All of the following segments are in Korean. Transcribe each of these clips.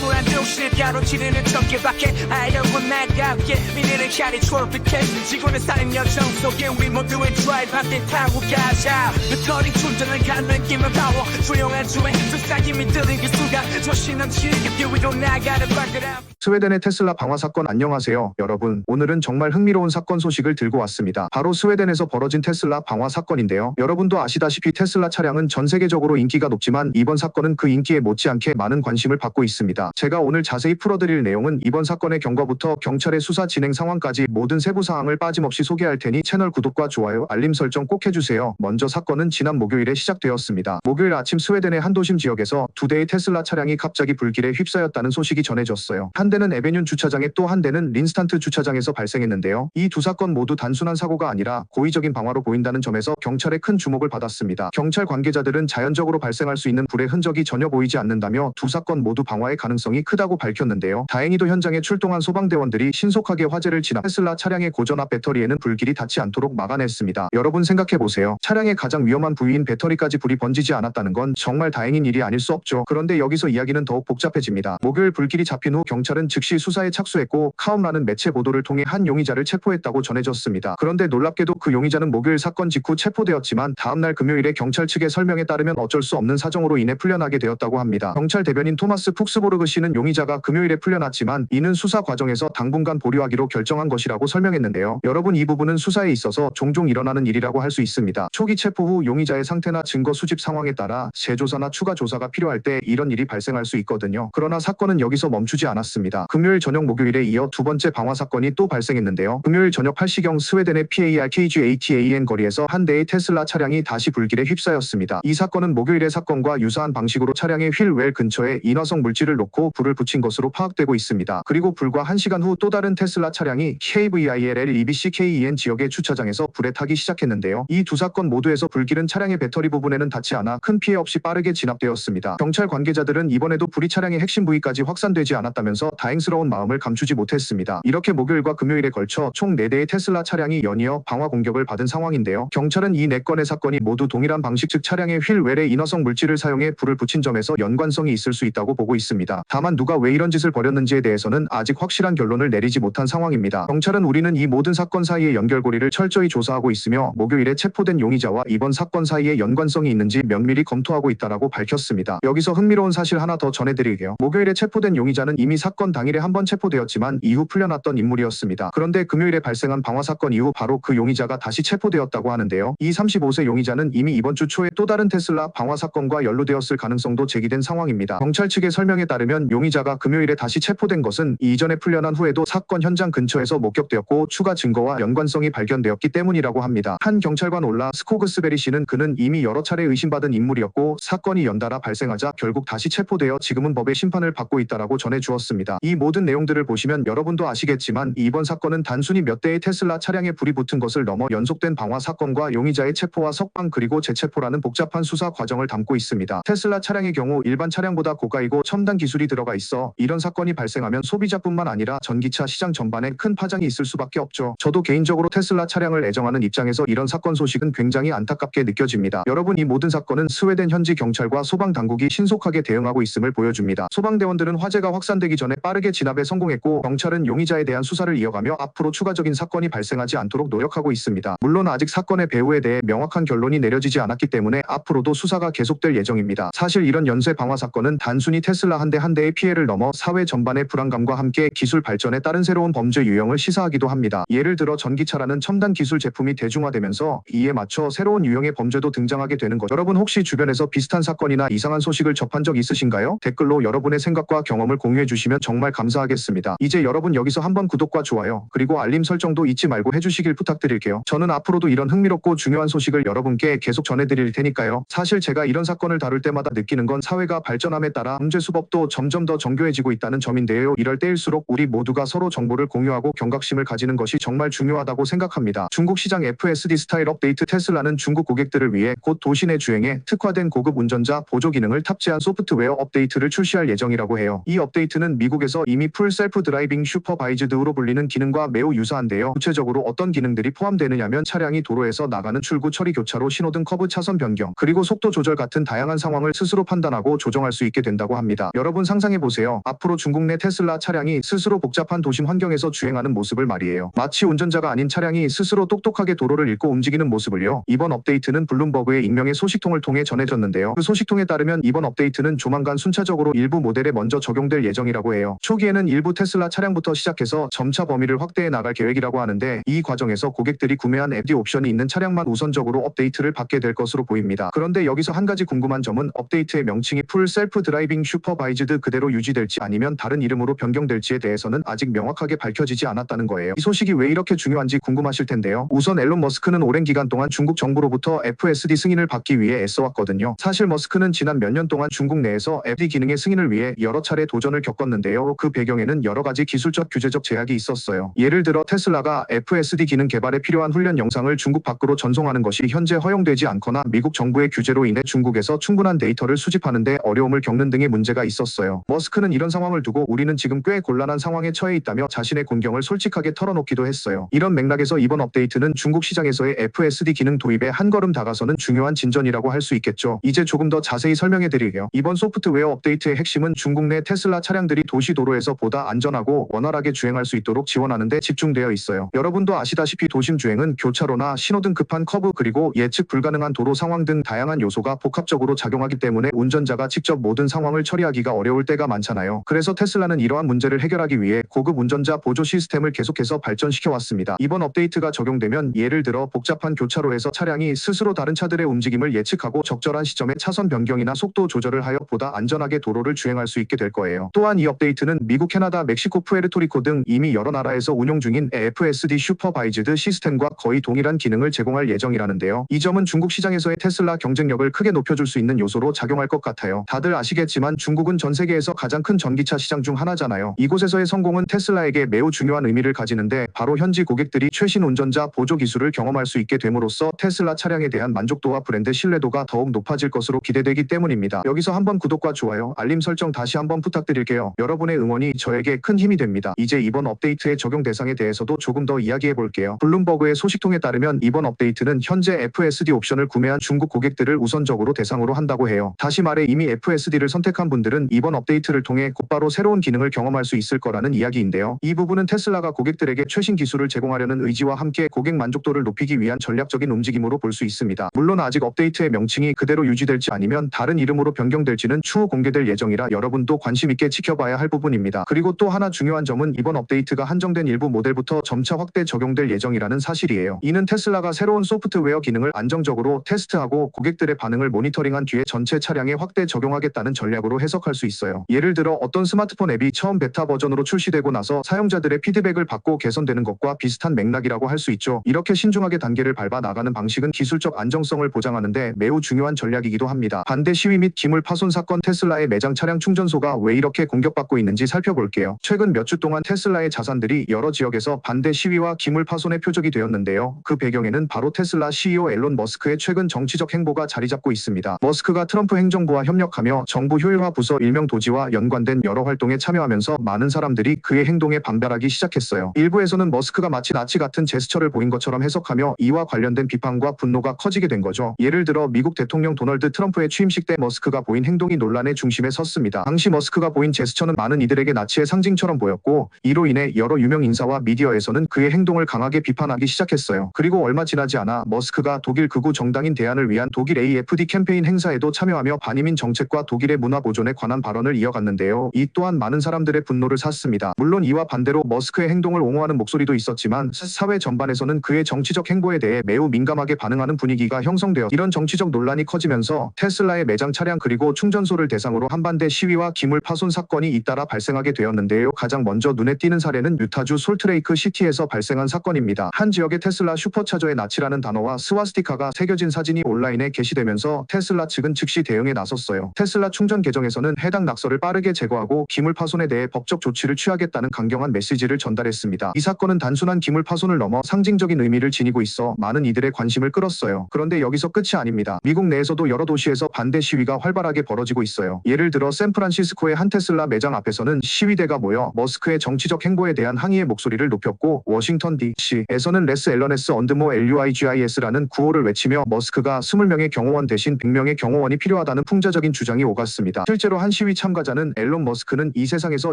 암울한 도시를 가로 지르는 전개밖에 알려고 나가게 미래를 향해 트로피켓 지구는 쌓인 여정 속에 우리 모두의 드라이브 함께 타고 가자 배터리 충전을 가는 힘을 파워 조용한 주행 속삭임이 들린 그 순간 조신한 지겹게 위로 나가는 발걸음 스웨덴의 테슬라 방화 사건 안녕하세요. 여러분, 오늘은 정말 흥미로운 사건 소식을 들고 왔습니다. 바로 스웨덴에서 벌어진 테슬라 방화 사건인데요. 여러분도 아시다시피 테슬라 차량은 전 세계적으로 인기가 높지만 이번 사건은 그 인기에 못지않게 많은 관심을 받고 있습니다. 제가 오늘 자세히 풀어드릴 내용은 이번 사건의 경과부터 경찰의 수사 진행 상황까지 모든 세부 사항을 빠짐없이 소개할 테니 채널 구독과 좋아요, 알림 설정 꼭 해주세요. 먼저 사건은 지난 목요일에 시작되었습니다. 목요일 아침 스웨덴의 한 도심 지역에서 두 대의 테슬라 차량이 갑자기 불길에 휩싸였다는 소식이 전해졌어요. 한 대는 에베뉴 주차장에 또 한 대는 린스탄트 주차장에서 발생했는데요. 이 두 사건 모두 단순한 사고가 아니라 고의적인 방화로 보인다는 점에서 경찰의 큰 주목을 받았습니다. 경찰 관계자들은 자연적으로 발생할 수 있는 불의 흔적이 전혀 보이지 않는다며 두 사건 모두 방화의 가능성이 크다고 밝혔는데요. 다행히도 현장에 출동한 소방대원들이 신속하게 화재를 진압 테슬라 차량의 고전압 배터리에는 불길이 닿지 않도록 막아냈습니다. 여러분 생각해보세요. 차량의 가장 위험한 부위인 배터리까지 불이 번지지 않았다는 건 정말 다행인 일이 아닐 수 없죠. 그런데 여기서 이야기는 더욱 복잡해집니다. 목요일 불길이 잡힌 후 경찰은 즉시 수사에 착수했고 카움라는 매체 보도를 통해 한 용의자를 체포했다고 전해졌습니다. 그런데 놀랍게도 그 용의자는 목요일 사건 직후 체포되었지만 다음날 금요일에 경찰 측의 설명에 따르면 어쩔 수 없는 사정으로 인해 풀려나게 되었다고 합니다. 경찰 대변인 토마스 푹스보르 그 씨는 용의자가 금요일에 풀려났지만 이는 수사 과정에서 당분간 보류하기로 결정한 것이라고 설명했는데요. 여러분 이 부분은 수사에 있어서 종종 일어나는 일이라고 할 수 있습니다. 초기 체포 후 용의자의 상태나 증거 수집 상황에 따라 재조사나 추가 조사가 필요할 때 이런 일이 발생할 수 있거든요. 그러나 사건은 여기서 멈추지 않았습니다. 금요일 저녁 목요일에 이어 두 번째 방화 사건이 또 발생했는데요. 금요일 저녁 8시경 스웨덴의 PAR KGATAN 거리에서 한 대의 테슬라 차량이 다시 불길에 휩싸였습니다. 이 사건은 목요일의 사건과 유사한 방식으로 차량의 휠 웰 근처에 인화성 물질을 놓고 불을 붙인 것으로 파악되고 있습니다. 그리고 불과 1시간 후 또 다른 테슬라 차량이 KVILL EBCKEN 지역의 주차장에서 불에 타기 시작했는데요. 이 두 사건 모두에서 불길은 차량의 배터리 부분에는 닿지 않아 큰 피해 없이 빠르게 진압되었습니다. 경찰 관계자들은 이번에도 불이 차량의 핵심 부위까지 확산되지 않았다면서 다행스러운 마음을 감추지 못했습니다. 이렇게 목요일과 금요일에 걸쳐 총 4대의 테슬라 차량이 연이어 방화 공격을 받은 상황인데요. 경찰은 이 4건의 사건이 모두 동일한 방식 즉 차량의 휠웰에 인화성 물질을 사용해 불을 붙인 점에서 연관성이 있을 수 있다고 보고 있습니다. 다만 누가 왜 이런 짓을 벌였는지에 대해서는 아직 확실한 결론을 내리지 못한 상황입니다. 경찰은 우리는 이 모든 사건 사이의 연결고리를 철저히 조사하고 있으며 목요일에 체포된 용의자와 이번 사건 사이에 연관성이 있는지 면밀히 검토하고 있다라고 밝혔습니다. 여기서 흥미로운 사실 하나 더 전해드릴게요. 목요일에 체포된 용의자는 이미 사건 당일에 한 번 체포되었지만 이후 풀려났던 인물이었습니다. 그런데 금요일에 발생한 방화 사건 이후 바로 그 용의자가 다시 체포되었다고 하는데요. 이 35세 용의자는 이미 이번 주 초에 또 다른 테슬라 방화 사건과 연루되었을 가능성도 제기된 상황입니다. 경찰 측의 설명에 따르면 용의자가 금요일에 다시 체포된 것은 이전에 풀려난 후에도 사건 현장 근처에서 목격되었고 추가 증거와 연관성이 발견되었기 때문이라고 합니다. 한 경찰관 올라 스코그스베리 씨는 그는 이미 여러 차례 의심받은 인물이었고 사건이 연달아 발생하자 결국 다시 체포되어 지금은 법의 심판을 받고 있다라고 전해 주었습니다. 이 모든 내용들을 보시면 여러분도 아시겠지만 이번 사건은 단순히 몇 대의 테슬라 차량에 불이 붙은 것을 넘어 연속된 방화 사건과 용의자의 체포와 석방 그리고 재체포라는 복잡한 수사 과정을 담고 있습니다. 테슬라 차량의 경우 일반 차량보다 고가이고 첨단 기술이 들어가 있어 이런 사건이 발생하면 소비자뿐만 아니라 전기차 시장 전반에 큰 파장이 있을 수밖에 없죠. 저도 개인적으로 테슬라 차량을 애정하는 입장에서 이런 사건 소식은 굉장히 안타깝게 느껴집니다. 여러분 이 모든 사건은 스웨덴 현지 경찰과 소방 당국이 신속하게 대응하고 있음을 보여줍니다. 소방대원들은 화재가 확산되기 전에 빠르게 진압에 성공했고 경찰은 용의자에 대한 수사를 이어가며 앞으로 추가적인 사건이 발생하지 않도록 노력하고 있습니다. 물론 아직 사건의 배후에 대해 명확한 결론이 내려지지 않았기 때문에 앞으로도 수사가 계속될 예정입니다. 사실 이런 연쇄 방화 사건은 단순히 테슬라 한 대한 대의 피해를 넘어 사회 전반의 불안감과 함께 기술 발전에 따른 새로운 범죄 유형을 시사하기도 합니다. 예를 들어 전기차라는 첨단 기술 제품이 대중화되면서 이에 맞춰 새로운 유형의 범죄도 등장하게 되는 것. 여러분 혹시 주변에서 비슷한 사건이나 이상한 소식을 접한 적 있으신가요? 댓글로 여러분의 생각과 경험을 공유해 주시면 정말 감사하겠습니다. 이제 여러분 여기서 한번 구독과 좋아요 그리고 알림 설정도 잊지 말고 해주시길 부탁드릴게요. 저는 앞으로도 이런 흥미롭고 중요한 소식을 여러분께 계속 전해드릴 테니까요. 사실 제가 이런 사건을 다룰 때마다 느끼는 건 사회가 발전함에 따라 문제 수법도 점점 더 정교해지고 있다는 점인데요. 이럴 때일수록 우리 모두가 서로 정보를 공유하고 경각심을 가지는 것이 정말 중요하다고 생각합니다. 중국 시장 FSD 스타일 업데이트 테슬라는 중국 고객들을 위해 곧 도시 내 주행에 특화된 고급 운전자 보조 기능을 탑재한 소프트웨어 업데이트를 출시할 예정이라고 해요. 이 업데이트는 미국에서 이미 풀 셀프 드라이빙 슈퍼바이즈드로 불리는 기능과 매우 유사한데요. 구체적으로 어떤 기능들이 포함되느냐면 차량이 도로에서 나가는 출구 처리 교차로 신호등 커브 차선 변경 그리고 속도 조절 같은 다양한 상황을 스스로 판단하고 조정할 수 있게 된다고 합니다. 여러분 상상해 보세요. 앞으로 중국 내 테슬라 차량이 스스로 복잡한 도심 환경에서 주행하는 모습을 말이에요. 마치 운전자가 아닌 차량이 스스로 똑똑하게 도로를 읽고 움직이는 모습을요. 이번 업데이트는 블룸버그의 익명의 소식통을 통해 전해졌는데요. 그 소식통에 따르면 이번 업데이트는 조만간 순차적으로 일부 모델에 먼저 적용될 예정이라고 해요. 초기에는 일부 테슬라 차량부터 시작해서 점차 범위를 확대해 나갈 계획이라고 하는데 이 과정에서 고객들이 구매한 FD 옵션이 있는 차량만 우선적으로 업데이트를 받게 될 것으로 보입니다. 그런데 여기서 한 가지 궁금한 점은 업데이트의 명칭이 풀 셀프 드라이빙 슈퍼바이즈 드 그대로 유지될지 아니면 다른 이름으로 변경될지에 대해서는 아직 명확하게 밝혀지지 않았다는 거예요. 이 소식이 왜 이렇게 중요한지 궁금하실 텐데요. 우선 앨런 머스크는 오랜 기간 동안 중국 정부로부터 FSD 승인을 받기 위해 애써왔거든요. 사실 머스크는 지난 몇 년 동안 중국 내에서 FD 기능의 승인을 위해 여러 차례 도전을 겪었는데요. 그 배경에는 여러 가지 기술적 규제적 제약이 있었어요. 예를 들어 테슬라가 FSD 기능 개발에 필요한 훈련 영상을 중국 밖으로 전송하는 것이 현재 허용되지 않거나 미국 정부의 규제로 인해 중국에서 충분한 데이터를 수집하는데 어려움을 겪는 등의 문제가 있었어요. 머스크는 이런 상황을 두고 우리는 지금 꽤 곤란한 상황에 처해 있다며 자신의 곤경을 솔직하게 털어놓기도 했어요. 이런 맥락에서 이번 업데이트는 중국 시장에서의 FSD 기능 도입에 한 걸음 다가서는 중요한 진전이라고 할 수 있겠죠. 이제 조금 더 자세히 설명해 드릴게요. 이번 소프트웨어 업데이트의 핵심은 중국 내 테슬라 차량들이 도시 도로에서 보다 안전하고 원활하게 주행할 수 있도록 지원하는 데 집중되어 있어요. 여러분도 아시다시피 도심 주행은 교차로나 신호 등 급한 커브 그리고 예측 불가능한 도로 상황 등 다양한 요소가 복합적으로 작용하기 때문에 운전자가 직접 모든 상황을 처리하기가 어려울 때가 많잖아요. 그래서 테슬라는 이러한 문제를 해결하기 위해 고급 운전자 보조 시스템을 계속해서 발전시켜 왔습니다. 이번 업데이트가 적용되면 예를 들어 복잡한 교차로에서 차량이 스스로 다른 차들의 움직임을 예측하고 적절한 시점에 차선 변경이나 속도 조절을 하여 보다 안전하게 도로를 주행할 수 있게 될 거예요. 또한 이 업데이트는 미국, 캐나다, 멕시코, 푸에르토리코 등 이미 여러 나라에서 운용 중인 FSD 슈퍼바이즈드 시스템과 거의 동일한 기능을 제공할 예정이라는데요. 이 점은 중국 시장에서의 테슬라 경쟁력을 크게 높여줄 수 있는 요소로 작용할 것 같아요. 다들 아시겠지만 중국은 전 세계에서 가장 큰 전기차 시장 중 하나잖아요. 이곳에서의 성공은 테슬라에게 매우 중요한 의미를 가지는데 바로 현지 고객들이 최신 운전자 보조 기술을 경험할 수 있게 됨으로써 테슬라 차량에 대한 만족도와 브랜드 신뢰도가 더욱 높아질 것으로 기대되기 때문입니다. 여기서 한번 구독과 좋아요, 알림 설정 다시 한번 부탁드릴게요. 여러분의 응원이 저에게 큰 힘이 됩니다. 이제 이번 업데이트의 적용 대상에 대해서도 조금 더 이야기해 볼게요. 블룸버그의 소식통에 따르면 이번 업데이트는 현재 FSD 옵션을 구매한 중국 고객들을 우선적으로 대상으로 한다고 해요. 다시 말해 이미 FSD를 선택한 분들은 이번 업데이트를 통해 곧바로 새로운 기능을 경험할 수 있을 거라는 이야기인데요. 이 부분은 테슬라가 고객들에게 최신 기술을 제공하려는 의지와 함께 고객 만족도를 높이기 위한 전략적인 움직임으로 볼 수 있습니다. 물론 아직 업데이트의 명칭이 그대로 유지될지 아니면 다른 이름으로 변경될지는 추후 공개될 예정이라 여러분도 관심 있게 지켜봐야 할 부분입니다. 그리고 또 하나 중요한 점은 이번 업데이트가 한정된 일부 모델부터 점차 확대 적용될 예정이라는 사실이에요. 이는 테슬라가 새로운 소프트웨어 기능을 안정적으로 테스트하고 고객들의 반응을 모니터링한 뒤에 전체 차량에 확대 적용하겠다는 전략으로 해석할 수 있 어요. 예를 들어 어떤 스마트폰 앱이 처음 베타 버전으로 출시되고 나서 사용자들의 피드백을 받고 개선되는 것과 비슷한 맥락이라고 할 수 있죠. 이렇게 신중하게 단계를 밟아 나가는 방식은 기술적 안정성을 보장하는데 매우 중요한 전략이기도 합니다. 반대 시위 및 기물 파손 사건 테슬라의 매장 차량 충전소가 왜 이렇게 공격받고 있는지 살펴볼게요. 최근 몇 주 동안 테슬라의 자산들이 여러 지역에서 반대 시위와 기물 파손의 표적이 되었는데요. 그 배경에는 바로 테슬라 CEO 앨런 머스크의 최근 정치적 행보가 자리 잡고 있습니다. 머스크가 트럼프 행정부와 협력하며 정부 효율화 부서 일명 도지와 연관된 여러 활동에 참여하면서 많은 사람들이 그의 행동에 반발하기 시작했어요. 일부에서는 머스크가 마치 나치 같은 제스처를 보인 것처럼 해석하며 이와 관련된 비판과 분노가 커지게 된 거죠. 예를 들어 미국 대통령 도널드 트럼프의 취임식 때 머스크가 보인 행동이 논란의 중심에 섰습니다. 당시 머스크가 보인 제스처는 많은 이들에게 나치의 상징처럼 보였고 이로 인해 여러 유명 인사와 미디어에서는 그의 행동을 강하게 비판하기 시작했어요. 그리고 얼마 지나지 않아 머스크가 독일 극우 정당인 대안을 위한 독일 AFD 캠페인 행사에도 참여하며 반이민 정책과 독일의 문화 보존에 관한 발언 을 이어갔는데요. 이 또한 많은 사람들의 분노를 샀습니다. 물론 이와 반대로 머스크의 행동을 옹호하는 목소리도 있었지만 사회 전반에서는 그의 정치적 행보에 대해 매우 민감하게 반응하는 분위기가 형성되어 이런 정치적 논란이 커지면서 테슬라의 매장 차량 그리고 충전소를 대상으로 한반대 시위와 기물 파손 사건이 잇따라 발생하게 되었는데요. 가장 먼저 눈에 띄는 사례는 유타주 솔트레이크 시티에서 발생한 사건입니다. 한 지역의 테슬라 슈퍼차저의 나치라는 단어와 스와스티카가 새겨진 사진이 온라인에 게시되면서 테슬라 측은 즉시 대응에 나섰어요. 테슬라 충전 계정에서는 해당 낙서를 빠르게 제거하고 기물 파손에 대해 법적 조치를 취하겠다는 강경한 메시지를 전달했습니다. 이 사건은 단순한 기물 파손을 넘어 상징적인 의미를 지니고 있어 많은 이들의 관심을 끌었어요. 그런데 여기서 끝이 아닙니다. 미국 내에서도 여러 도시에서 반대 시위가 활발하게 벌어지고 있어요. 예를 들어 샌프란시스코의 한 테슬라 매장 앞에서는 시위대가 모여 머스크의 정치적 행보에 대한 항의의 목소리를 높였고 워싱턴 DC에서는 레스 앨런에스 언드모 LUIGIS라는 구호를 외치며 머스크가 20명의 경호원 대신 100명의 경호원이 필요하다는 풍자적인 주장이 오갔습니다. 실제로 한 시위 시위 참가자는 앨런 머스크는 이 세상에서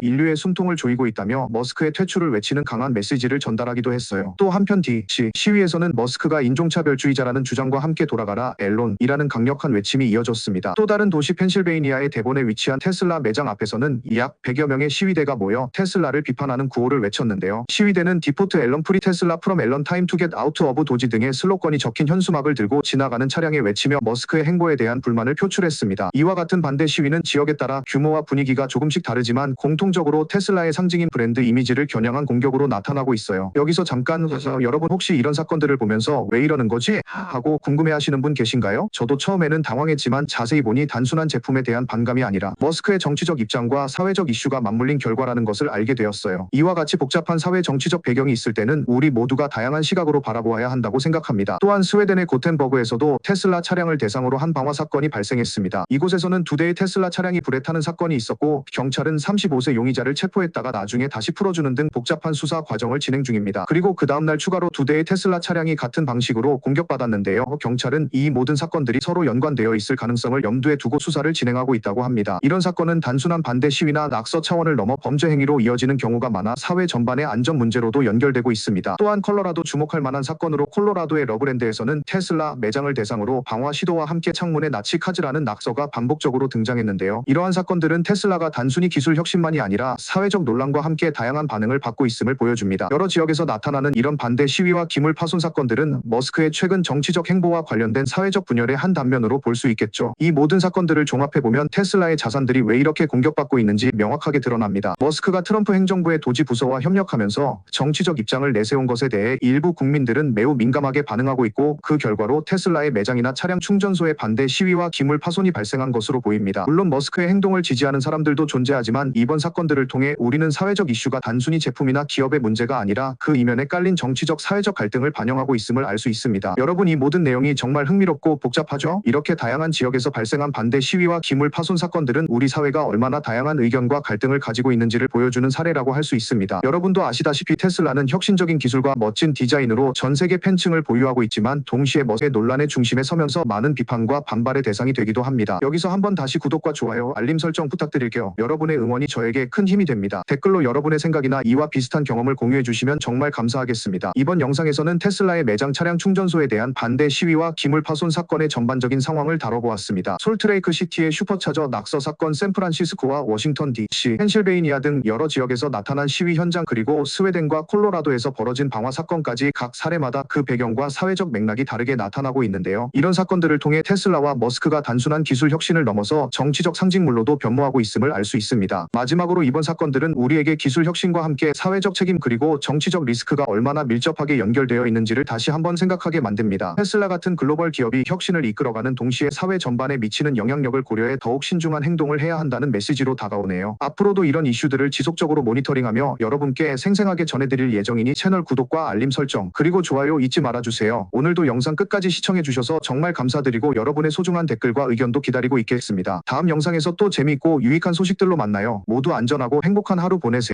인류의 숨통을 조이고 있다며 머스크의 퇴출을 외치는 강한 메시지를 전달하기도 했어요. 또 한편 DC 시위에서는 머스크가 인종차별주의자라는 주장과 함께 돌아가라 앨론이라는 강력한 외침이 이어졌습니다. 또 다른 도시 펜실베이니아의 대본에 위치한 테슬라 매장 앞에서는 약 100여 명의 시위대가 모여 테슬라를 비판하는 구호를 외쳤는데요. 시위대는 디포트 앨런 프리 테슬라 프롬 앨런 타임 투 겟 아우트 오브 도지 등의 슬로건이 적힌 현수막을 들고 지나가는 차량에 외치며 머스크의 행보에 대한 불만을 표출했습니다. 이와 같은 반대 시위는 지역에 따라 규모와 분위기가 조금씩 다르지만 공통적으로 테슬라의 상징인 브랜드 이미지를 겨냥한 공격으로 나타나고 있어요. 여기서 잠깐 어, 여러분 혹시 이런 사건들을 보면서 왜 이러는 거지? 하고 궁금해하시는 분 계신가요? 저도 처음에는 당황했지만 자세히 보니 단순한 제품에 대한 반감이 아니라 머스크의 정치적 입장과 사회적 이슈가 맞물린 결과라는 것을 알게 되었어요. 이와 같이 복잡한 사회 정치적 배경이 있을 때는 우리 모두가 다양한 시각으로 바라보아야 한다고 생각합니다. 또한 스웨덴의 고텐버그에서도 테슬라 차량을 대상으로 한 방화 사건이 발생했습니다. 이곳에서는 두 대의 테슬라 차량이 불에 타는 사건이 있었고 경찰은 35세 용의자를 체포했다가 나중에 다시 풀어주는 등 복잡한 수사 과정을 진행 중입니다. 그리고 그 다음날 추가로 두 대의 테슬라 차량이 같은 방식으로 공격받았는데요. 경찰은 이 모든 사건들이 서로 연관되어 있을 가능성을 염두에 두고 수사를 진행하고 있다고 합니다. 이런 사건은 단순한 반대 시위나 낙서 차원을 넘어 범죄 행위로 이어지는 경우가 많아 사회 전반의 안전 문제로도 연결되고 있습니다. 또한 컬러라도 주목할 만한 사건으로 콜로라도의 러브랜드에서는 테슬라 매장을 대상으로 방화 시도와 함께 창문에 나치 카즈라는 낙서가 반복적으로 등장했는데요. 이러한 사건 들은 테슬라가 단순히 기술 혁신만이 아니라 사회적 논란과 함께 다양한 반응을 받고 있음을 보여줍니다. 여러 지역에서 나타나는 이런 반대 시위와 기물 파손 사건들은 머스크의 최근 정치적 행보와 관련된 사회적 분열의 한 단면으로 볼 수 있겠죠. 이 모든 사건들을 종합해 보면 테슬라의 자산들이 왜 이렇게 공격받고 있는지 명확하게 드러납니다. 머스크가 트럼프 행정부의 도지 부서와 협력하면서 정치적 입장을 내세운 것에 대해 일부 국민들은 매우 민감하게 반응하고 있고 그 결과로 테슬라의 매장이나 차량 충전소의 반대 시위와 기물 파손이 발생한 것으로 보입니다. 물론 머스크의 행동을 지지하는 사람들도 존재하지만 이번 사건들을 통해 우리는 사회적 이슈가 단순히 제품이나 기업의 문제가 아니라 그 이면에 깔린 정치적 사회적 갈등을 반영하고 있음을 알 수 있습니다. 여러분 이 모든 내용이 정말 흥미롭고 복잡하죠? 이렇게 다양한 지역에서 발생한 반대 시위와 기물 파손 사건들은 우리 사회가 얼마나 다양한 의견과 갈등을 가지고 있는지를 보여주는 사례라고 할 수 있습니다. 여러분도 아시다시피 테슬라는 혁신적인 기술과 멋진 디자인으로 전 세계 팬층을 보유하고 있지만 동시에 머스의 논란의 중심에 서면서 많은 비판과 반발의 대상이 되기도 합니다. 여기서 한번 다시 구독과 좋아요, 알림 설정 부탁드릴게요. 여러분의 응원이 저에게 큰 힘이 됩니다. 댓글로 여러분의 생각이나 이와 비슷한 경험을 공유해 주시면 정말 감사하겠습니다. 이번 영상에서는 테슬라의 매장 차량 충전소에 대한 반대 시위와 기물 파손 사건의 전반적인 상황을 다뤄보았습니다. 솔트레이크 시티의 슈퍼차저 낙서 사건, 샌프란시스코와 워싱턴 DC, 펜실베이니아 등 여러 지역에서 나타난 시위 현장 그리고 스웨덴과 콜로라도에서 벌어진 방화 사건까지 각 사례마다 그 배경과 사회적 맥락이 다르게 나타나고 있는데요. 이런 사건들을 통해 테슬라와 머스크가 단순한 기술 혁신을 넘어서 정치적 상징물로도 변모하고 있음을 알 수 있습니다. 마지막으로 이번 사건들은 우리에게 기술 혁신과 함께 사회적 책임 그리고 정치적 리스크가 얼마나 밀접하게 연결되어 있는지를 다시 한번 생각하게 만듭니다. 테슬라 같은 글로벌 기업이 혁신을 이끌어가는 동시에 사회 전반에 미치는 영향력을 고려해 더욱 신중한 행동을 해야 한다는 메시지로 다가오네요. 앞으로도 이런 이슈들을 지속적으로 모니터링하며 여러분께 생생하게 전해드릴 예정이니 채널 구독과 알림 설정 그리고 좋아요 잊지 말아주세요. 오늘도 영상 끝까지 시청해주셔서 정말 감사드리고 여러분의 소중한 댓글과 의견도 기다리고 있겠습니다. 다음 영상에서 또 재미있고 유익한 소식들로 만나요. 모두 안전하고 행복한 하루 보내세요.